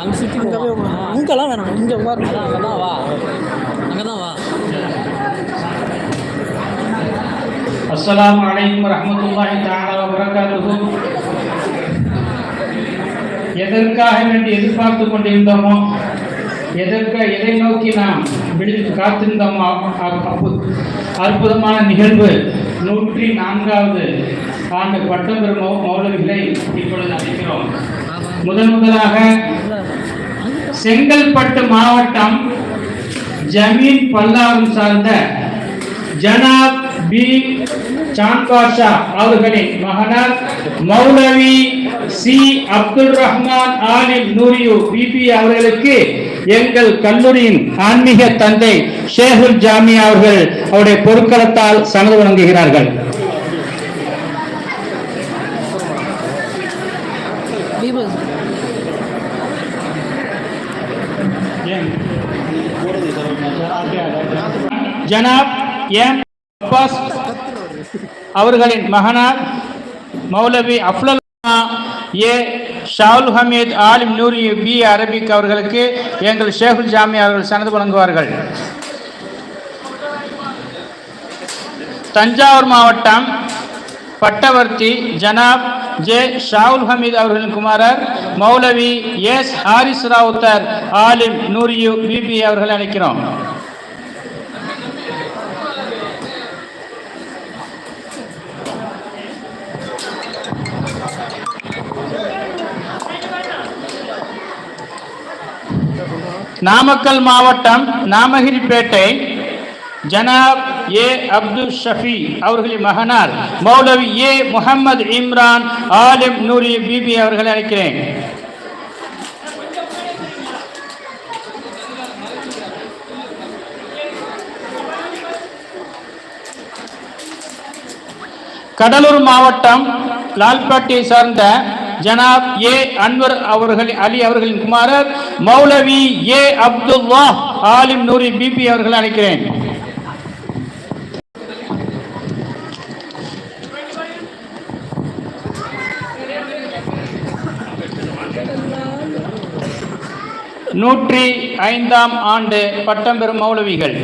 அங்கே சுற்றி அங்கே போய் உட்காரு. இங்கெல்லாம் வேணாம். இங்கே உட்காரு. அங்கே தான் வா. அங்கே தான் வா. அஸ்ஸலாமு அலைக்கும் வரஹ்மத்துல்லாஹி தஆலா வபரகாத்துஹு. எதற்காக வேண்டி எதிர்பார்த்து கொண்டிருந்தோமோ எதற்கு எதை நோக்கி நாம் விழித்து காத்திருந்தோமோ அற்புதமான நிகழ்வு நூற்றி நான்காவது ஆண்டு பட்டம் பெறும் மௌலவிகளை இப்பொழுது அழைக்கிறோம். முதன் முதலாக செங்கல்பட்டு மாவட்டம் ஜமீன் பல்லாவரம் சார்ந்த ஜனாப் பி. சான்பாஷா அவர்களின் மகனார் மௌலவி சி. அப்துல் ரஹ்மான் ஆலிம் நூரியு பிபி அவர்களுக்கு எங்கள் கல்லூரியின் ஆன்மீக தந்தை ஷேகுல் ஜாமி அவர்கள் அவருடைய பொருட்களத்தால் சமது வழங்குகிறார்கள் தீபக் ஜனாப் எம். அப்பாஸ் அவர்களின் மகனார் மௌலவி அஃப்லல் A. Shahul Hameed Alim Nouri B. Arabic அவர்களுக்கு எங்கள் ஷேகுல் ஜாமி அவர்கள் சனது வழங்குவார்கள். தஞ்சாவூர் மாவட்டம் பட்டவர்த்தி ஜனாப் ஜே ஷாவுல் ஹமீத் அவர்களின் குமாரர் மௌலவி எஸ் ஹாரிஸ் ராவுத்தர் ஆலிம் நூரியு பிபி அவர்கள் அழைக்கிறோம். நாமக்கல் மாவட்டம் நாமகிரிப்பேட்டை ஜனாப் ஏ அப்துல் ஷஃபி அவர்களின் மகனார் மௌலவி A Mohammed Imran Alim Nouri BB அவர்களை அழைக்கிறேன். கடலூர் மாவட்டம் லால்பாட்டியை சார்ந்த ஜனாப் ஏ அன்வர் அவர்கள் அலி அவர்களின் குமாரர் மௌலவி A Abdullah Alim Nouri BB அவர்களை அழைக்கிறேன். நூற்றி ஐந்தாம் ஆண்டு பட்டம் பெறும் மௌலவிகள்.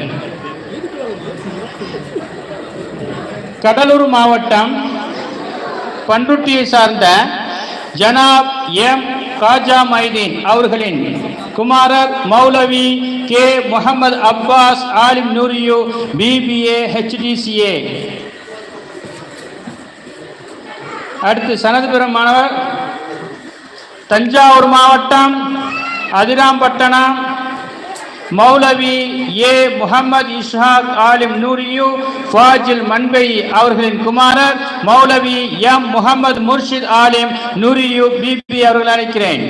கடலூர் மாவட்டம் பண்ருட்டியை சார்ந்த ஜனாப் எம். காஜா மைதீன் அவர்களின் குமாரர் மௌலவி கே. முகமது அப்பாஸ் ஆலிம் நூரியு பிபிஏ ஹெச்டிசிஏ அடுத்து சனது பெறும் மாணவர் தஞ்சாவூர் மாவட்டம் அதிராம்பட்டணம். மௌலவி ஏ. முகமது இஷ்ஹாக் ஆலிம் நூரியு ஃபாஜில் மன்பை அவர்களின் குமாரர் மௌலவி எம். முகமது முர்ஷித் ஆலிம் நூரியு பிபி அவர்கள் அழைக்கிறேன்.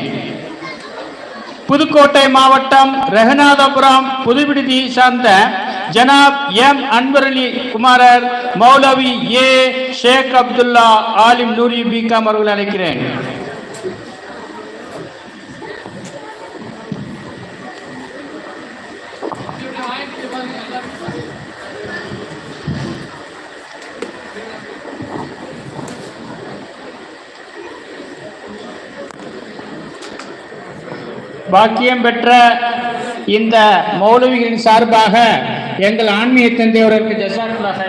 புதுக்கோட்டை மாவட்டம் ரகுநாதபுரம் புதுவிடுதி சார்ந்த ஜனாப் எம். அன்பரலி குமாரர் மௌலவி A. Sheikh Abdullah Alim Nouri BCom அவர்கள் அழைக்கிறேன். பாக்கியம் பெற்ற இந்த மௌலவிகளின் சார்பாக எங்கள் ஆன்மீக தந்தையோருக்கு ஜசாக்குலாக